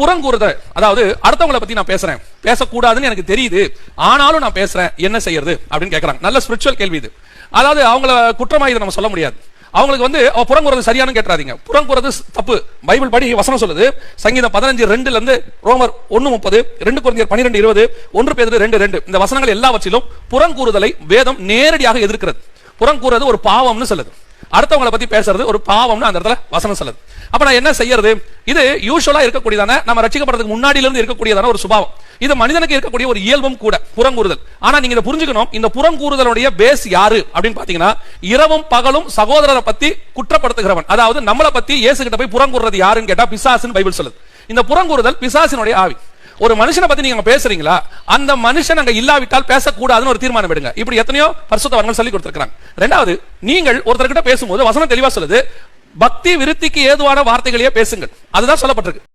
புறங்கூறுதல். அதாவது அடுத்தவங்களை பத்தி நான் பேசுறேன். பேசக்கூடாதுன்னு எனக்கு தெரியுது. ஆனாலும் நான் பேசுறேன். என்ன செய்யறது? அப்படின்னு கேட்கறாங்க நல்ல ஸ்பிரிச்சுவல் கேள்வி இது. அதாவது அவங்கள குற்றமாக இதை நம்ம சொல்ல முடியாது. அவங்களுக்கு வந்து அவ புறங்குறது சரியானு கேட்டுறாதீங்க. புறங்குறது தப்பு. பைபிள் படி வசனம் சொல்லுது. சங்கீதம் பதினஞ்சு ரெண்டுல இருந்து ரோமர் ஒன்னு முப்பது ரெண்டு குழந்தையர் பன்னிரெண்டு இருபது ஒன்று பேர் ரெண்டு ரெண்டு. இந்த வசனங்கள் எல்லாவற்றிலும் புறங்கூறுதலை வேதம் நேரடியாக எதிர்க்கிறது. புறங்கூறுறது ஒரு பாவம்னு சொல்லுது. அடுத்தவங்களை பத்தி பேசுறது ஒரு பாவம்னு அந்த இடத்துல வசனம் சொல்லுது. அப்ப நான் என்ன செய்யறது? இது யூஸ்வலா இருக்கக்கூடியதான நம்ம ரட்சிக்கப்படுறதுக்கு முன்னாடியில இருந்து இருக்கக்கூடியதான ஒரு சுபாவம். இது மனிதனுக்கு இருக்கக்கூடிய ஒரு இயல்பும் கூட புறங்கூறுதல். ஆனா நீங்க இதை புரிஞ்சுக்கணும். இந்த புறங்கூறுதலுடைய பேஸ் யாரு? அப்படின்னு பாத்தீங்கன்னா இரவும் பகலும் சகோதரரை பத்தி குற்றப்படுத்துகிறவன். அதாவது நம்மளை பத்தி இயேசு கிட்ட போய் புறங்கூறுறது யாருன்னு கேட்டா பிசாசுன்னு பைபிள் சொல்லுது. இந்த புறங்கூறுதல் பிசாசினுடைய ஆவி. ஒரு மனுஷனை பத்தி நீங்க பேசுறீங்களா? அந்த மனுஷன் அங்க இல்லாவிட்டால் பேசக்கூடாதுன்னு ஒரு தீர்மானம் எடுங்க. இப்படி எத்தனையோ பரிசுத்தவர்கள் சொல்லி கொடுத்திருக்காங்க ரெண்டாவது நீங்கள் ஒருத்தர்கிட்ட பேசும்போது வசனம் தெளிவா சொல்லுது. பக்தி விருத்திக்கு ஏதுவான வார்த்தைகளையே பேசுங்கள். அதுதான் சொல்லப்பட்டிருக்கு.